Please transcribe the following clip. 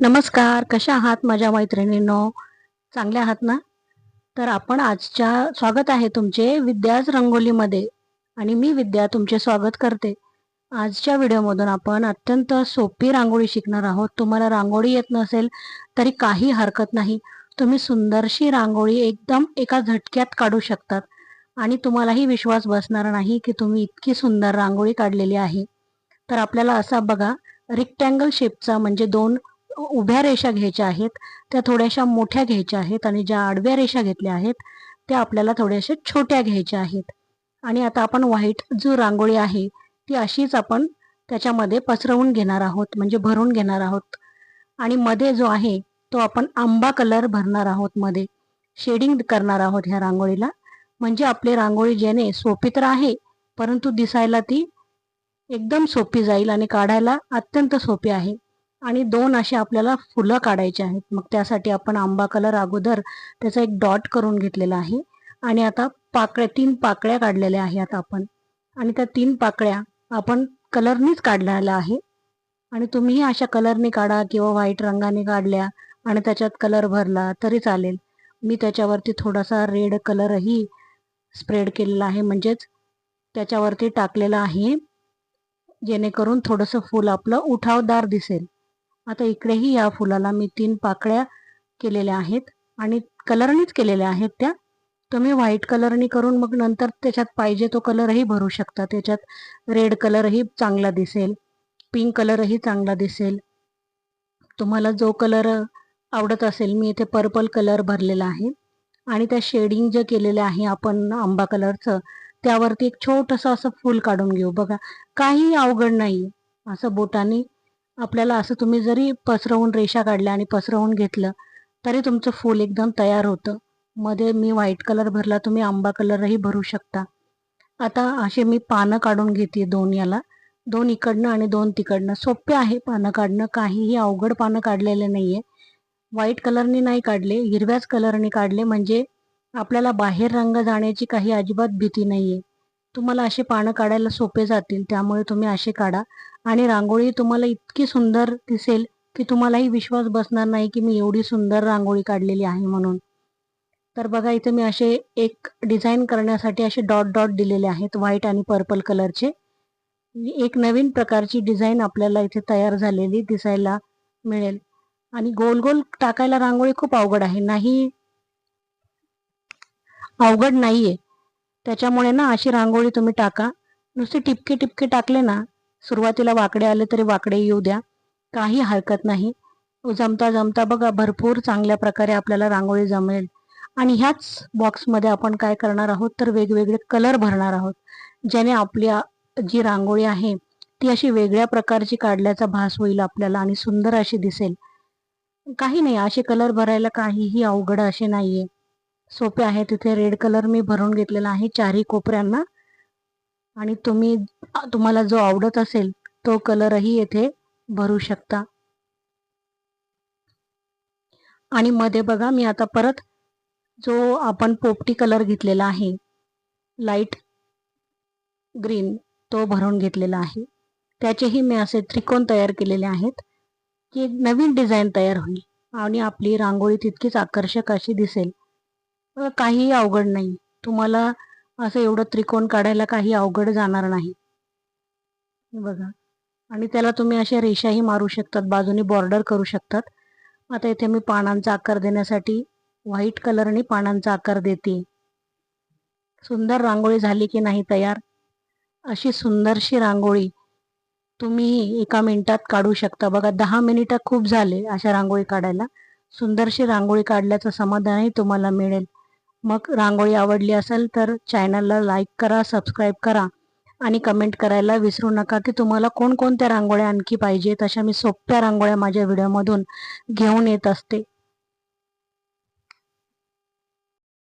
नमस्कार कशा आहात माझ्या मैत्रिणींनो? चांगल्या आहात ना? तर आपण आजच्या स्वागत आहे तुमचे विद्याच रंगोलीमध्ये आणि मी विद्या तुमचे स्वागत करते. आजच्या व्हिडिओमधून आपण अत्यंत सोपी रांगोळी शिकणार आहोत. तुम्हाला रांगोळी येत नसेल तरी काही हरकत नाही. तुम्ही सुंदरशी रांगोळी एकदम एका झटक्यात काढू शकतात आणि तुम्हालाही विश्वास बसणार नाही की तुम्ही इतकी सुंदर रांगोळी काढलेली आहे. तर आपल्याला असा बघा रेक्टँगल शेपचा म्हणजे दोन उभ्या रेषा घ्यायच्या आहेत त्या थोड्याशा मोठ्या घ्यायच्या आहेत आणि ज्या आडव्या रेषा घेतल्या आहेत त्या आपल्याला थोड्याशा छोट्या घ्यायच्या आहेत. आणि आता आपण व्हाईट जो रांगोळी आहे ती अशीच आपण त्याच्यामध्ये पसरवून घेणार आहोत म्हणजे भरून घेणार आहोत. आणि मध्ये जो आहे तो आपण आंबा कलर भरणार आहोत मध्ये. शेडिंग करणार आहोत ह्या रांगोळीला. म्हणजे आपली रांगोळी जेणे सोपी तर आहे परंतु दिसायला ती एकदम सोपी जाईल आणि काढायला अत्यंत सोपी आहे. आणि दोन असे आपल्याला फुलं काढायचे आहेत. मग त्यासाठी आपण आंबा कलर अगोदर त्याचा एक डॉट करून घेतलेला आहे. आणि आता पाकळ्या तीन पाकळ्या काढलेल्या आहेत आपण. आणि त्या तीन पाकळ्या आपण कलरनीच काढलेल्या आहे. आणि तुम्हीही अशा कलरने काढा किंवा व्हाईट रंगाने काढल्या आणि त्याच्यात कलर भरला तरी चालेल. मी त्याच्यावरती थोडासा रेड कलरही स्प्रेड केलेला आहे. म्हणजेच त्याच्यावरती टाकलेला आहे. जेणेकरून थोडंसं फूल आपलं उठावदार दिसेल. आता इकडेही या फुलाला मी तीन पाकळ्या केलेल्या आहेत आणि कलरनीच केलेल्या आहेत त्या. तुम्ही व्हाईट कलरनी करून मग नंतर त्याच्यात पाहिजे तो कलरही भरू शकता. त्याच्यात रेड कलरही चांगला दिसेल पिंक कलरही चांगला दिसेल. तुम्हाला जो कलर आवडत असेल मी इथे पर्पल कलर भरलेला आहे. आणि त्या शेडिंग जे केलेलं आहे आपण आंबा कलरचं त्यावरती एक छोटंसं असं फूल काढून घेऊ. बघा काही अवघड नाही. असं बोटाने आपल्याला असं तुम्ही जरी पसरवून रेषा काढल्या आणि पसरवून घेतलं तरी तुमचं फूल एकदम तयार होतं. मध्ये मी व्हाईट कलर भरला तुम्ही आंबा कलरही भरू शकता. आता असे मी पानं काढून घेते दोन याला. दोन इकडनं आणि दोन तिकडनं. सोपे आहे पानं काढणं. काहीही अवघड पानं काढलेले नाहीये. व्हाईट कलरने नाही काढले. हिरव्याच कलरने काढले. म्हणजे आपल्याला बाहेर रंग जाण्याची काही अजिबात भीती नाहीये. तुम्हाला असे पानं काढायला सोपे जातील त्यामुळे तुम्ही असे काढा. आणि रांगोळी तुम्हाला इतकी सुंदर दिसेल की तुम्हालाही विश्वास बसणार नाही की मी एवढी सुंदर रांगोळी काढलेली आहे म्हणून. तर बघा इथे मी असे एक डिझाईन करण्यासाठी असे डॉट डॉट दिलेले आहेत व्हाईट आणि पर्पल कलरचे. एक नवीन प्रकारची डिझाईन आपल्याला इथे तयार झालेली दिसायला मिळेल. आणि गोल गोल टाकायला रांगोळी खूप अवघड आहे. नाही अवघड नाहीये. त्याच्यामुळे ना अशी रांगोळी तुम्ही टाका. नुसते टिपके टिपके टाकले ना सुरुवातीला वाकडे आले तरी वाकडे येऊ द्या. काही हरकत नाही. जमता जमता बघा भरपूर चांगल्या प्रकारे आपल्याला रांगोळी जमेल. आणि ह्याच बॉक्समध्ये आपण काय करणार आहोत? तर वेगवेगळे कलर भरणार आहोत. ज्याने आपली जी रांगोळी आहे ती अशी वेगळ्या प्रकारची काढल्याचा भास होईल आपल्याला आणि सुंदर अशी दिसेल. काही नाही असे कलर भरायला काहीही अवघड असे नाहीये. सोपे आहे. तिथे रेड कलर मी भरून घेतलेला आहे चारही कोपऱ्यांना. आणि तुम्ही तुम्हाला जो आवडत असेल तो कलरही येथे भरू शकता. आणि मध्ये बघा मी आता परत जो आपण पोपटी कलर घेतलेला आहे लाइट ग्रीन तो भरून घेतलेला आहे. त्याचेही मी असे त्रिकोण तयार केलेले आहेत की एक नवीन डिझाईन तयार होईल. आणि आपली रांगोळी तितकीच आकर्षक अशी दिसेल. काहीही अवघड नाही. तुम्हाला असं एवढं त्रिकोण काढायला काही अवघड जाणार नाही. बघा. आणि त्याला तुम्ही अशा रेषाही मारू शकतात. बाजूने बॉर्डर करू शकतात. आता इथे मी पानांचा आकार देण्यासाठी व्हाईट कलरने पानांचा आकार देते. सुंदर रांगोळी झाली की नाही तयार? अशी सुंदरशी रांगोळी तुम्ही एका मिनिटात काढू शकता. बघा दहा मिनिटं खूप झाले अशा रांगोळी काढायला. सुंदरशी रांगोळी काढल्याचं समाधानही तुम्हाला मिळेल. मग रांगोळी आवडली असेल तर चॅनलला लाईक करा सबस्क्राईब करा आणि कमेंट करायला विसरू नका की तुम्हाला कोणकोणत्या रांगोळ्या आणखी पाहिजेत. अशा मी सोप्या रांगोळ्या माझ्या व्हिडिओमधून घेऊन येत असते.